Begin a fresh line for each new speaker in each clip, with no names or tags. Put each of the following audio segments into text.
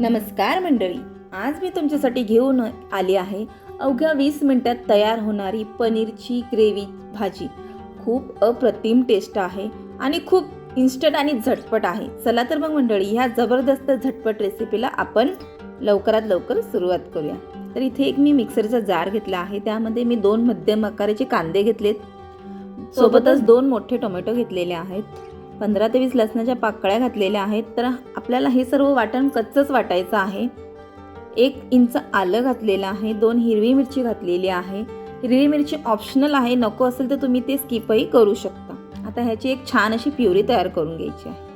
नमस्कार मंडळी आज मी तुमच्यासाठी घेऊन आली आहे अवघ्या वीस मिनिटात तयार होणारी पनीरची ग्रेव्ही भाजी. खूप अप्रतिम टेस्ट आहे आणि खूप इन्स्टंट आणि झटपट आहे. चला तर मग मंडळी ह्या जबरदस्त झटपट रेसिपीला आपण लवकरात लवकर सुरुवात करूया. तर इथे एक मी मिक्सरचा जार घेतला आहे. त्यामध्ये मी दोन मध्यम आकाराचे कांदे घेतलेत. सोबतच दोन मोठे टोमॅटो घेतलेले आहेत. पंधरा ते वीस लसणाच्या पाकळ्या घातलेल्या आहेत तर आपल्याला हे सर्व वाटण कच्चंच वाटायचं आहे. एक इंच आलं घातलेलं आहे दोन हिरवी मिरची घातलेली आहे. हिरवी मिरची ऑप्शनल आहे नको असेल तर तुम्ही ते स्किपही करू शकता. आता ह्याची एक छान अशी प्युरी तयार करून घ्यायची आहे.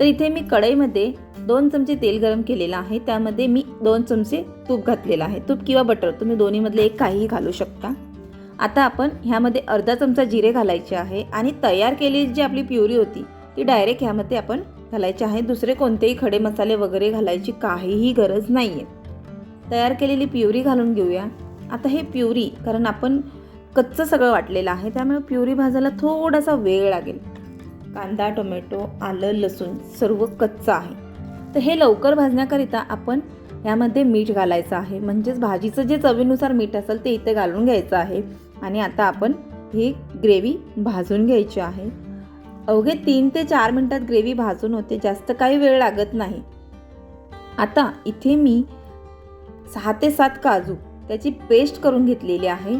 तर इथे मी कढईमध्ये दोन चमचे तेल गरम केलेलं आहे त्यामध्ये मी दोन चमचे तूप घातलेलं आहे. तूप किंवा बटर तुम्ही दोन्हीमधले एक काहीही घालू शकता. आता आपण ह्यामध्ये अर्धा चमचा जिरे घालायचे आहे आणि तयार केलेली जी आपली प्युरी होती ती डायरेक्ट ह्यामध्ये आपण घालायची आहे. दुसरे कोणतेही खडे मसाले वगैरे घालायची काहीही गरज नाही आहे तयार केलेली प्युरी घालून घेऊया. आता हे प्युरी कारण आपण कच्चं सगळं वाटलेलं आहे त्यामुळे प्युरी भाजायला थोडासा वेळ लागेल. कांदा टोमॅटो आलं लसूण सर्व कच्चं आहे. तर हे लवकर भाजण्याकरिता आपण यामध्ये मीठ घालायचं आहे. म्हणजेच भाजीचं जे चवीनुसार मीठ असेल ते इथे घालून घ्यायचं आहे. आणि आता आपण ही ग्रेव्ही भाजून घ्यायची आहे. अवघे तीन ते चार मिनटात ग्रेव्ही भाजून होते. जास्त काही वेळ लागत नाही. आता इथे मी सहा ते सात काजू त्याची पेस्ट करून घेतलेली आहे.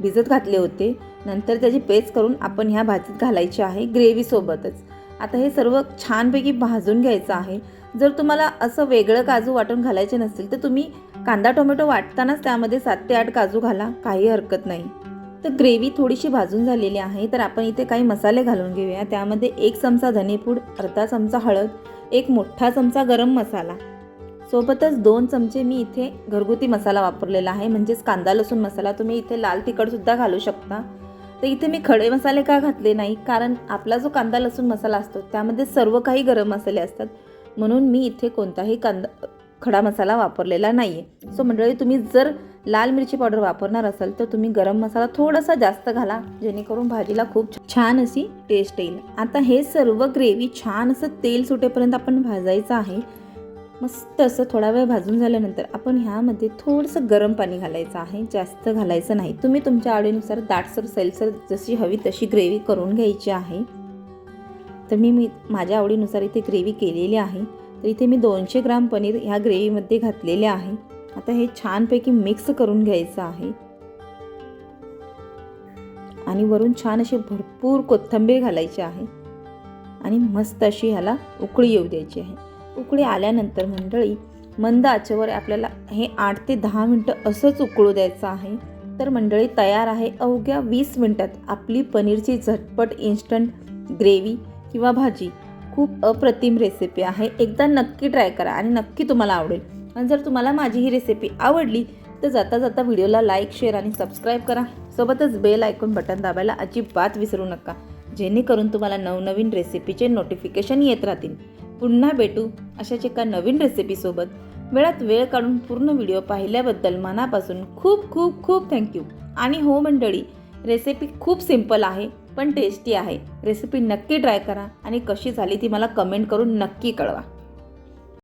भिजत घातले होते. नंतर त्याची पेस्ट करून आपण ह्या भाजीत घालायची आहे ग्रेव्हीसोबतच आता हे सर्व छानपैकी भाजून घ्यायचं आहे. जर तुम्हाला असं वेगळं काजू वाटून घालायचे नसतील तर तुम्ही कांदा टोमॅटो वाटतानाच त्यामध्ये सात ते आठ काजू घाला. काही हरकत नाही. तर ग्रेव्ही थोडीशी भाजून झालेली आहे. तर आपण इथे काही मसाले घालून घेऊया. त्यामध्ये एक चमचा धनेपूड अर्धा चमचा हळद एक मोठा चमचा गरम मसाला. सोबतच दोन चमचे मी इथे घरगुती मसाला वापरलेला आहे. म्हणजेच कांदा लसूण मसाला तुम्ही इथे लाल तिखटसुद्धा घालू शकता. तर इथे मी खडे मसाले का घातले नाही? कारण आपला जो कांदा लसूण मसाला असतो त्यामध्ये सर्व काही गरम मसाले असतात. म्हणून मी इथे कोणताही कांदा खडा मसाला वापरलेला नाही आहे सो मंडळी तुम्ही जर लाल मिरची पावडर वापरणार असाल तर तुम्ही गरम मसाला थोडासा जास्त घाला जेणेकरून भाजीला खूप छान अशी टेस्ट येईल. आता हे सर्व ग्रेव्ही छान असं तेल सुटेपर्यंत आपण भाजायचं आहे. मस्त असं थोडा वेळ भाजून झाल्यानंतर आपण ह्यामध्ये थोडंसं गरम पाणी घालायचं आहे. जास्त घालायचं नाही. तुम्ही तुमच्या आवडीनुसार दाटसर सैलसर जशी हवी तशी ग्रेव्ही करून घ्यायची आहे. तर मी मी माझ्या आवडीनुसार इथे ग्रेव्ही केलेली आहे. तर इथे मी दोनशे ग्राम पनीर ह्या ग्रेव्हीमध्ये घातलेले आहे. आता हे छानपैकी मिक्स करून घ्यायचं आहे. आणि वरून छान अशी भरपूर कोथिंबीर घालायची आहे. आणि मस्त अशी ह्याला उकळी येऊ द्यायची आहे. उकळी आल्यानंतर मंडळी मंद आचेवर आपल्याला हे आठ ते दहा मिनटं असंच उकळू द्यायचं आहे. तर मंडळी तयार आहे अवघ्या वीस मिनटात आपली पनीरची झटपट इन्स्टंट ग्रेव्ही किंवा भाजी. खूप अप्रतिम रेसिपी आहे. एकदा नक्की ट्राय करा आणि नक्की तुम्हाला आवडेल. आणि जर तुम्हाला माझी ही रेसिपी आवडली तर जाता जाता व्हिडिओला लाईक शेअर आणि सबस्क्राईब करा. सोबतच बेल ऐकून बटन दाबायला अजिबात विसरू नका जेणेकरून तुम्हाला नवनवीन रेसिपीचे नोटिफिकेशन येत राहतील. पुन्हा भेटू अशाच एका नवीन रेसिपीसोबत वेळात वेळ काढून पूर्ण व्हिडिओ पाहिल्याबद्दल मनापासून खूप खूप खूप थँक्यू आणि हो मंडळी रेसिपी खूप सिंपल आहे पण टेस्टी आहे. रेसिपी नक्की ट्राय करा आणि कशी झाली ती मला कमेंट करून नक्की कळवा.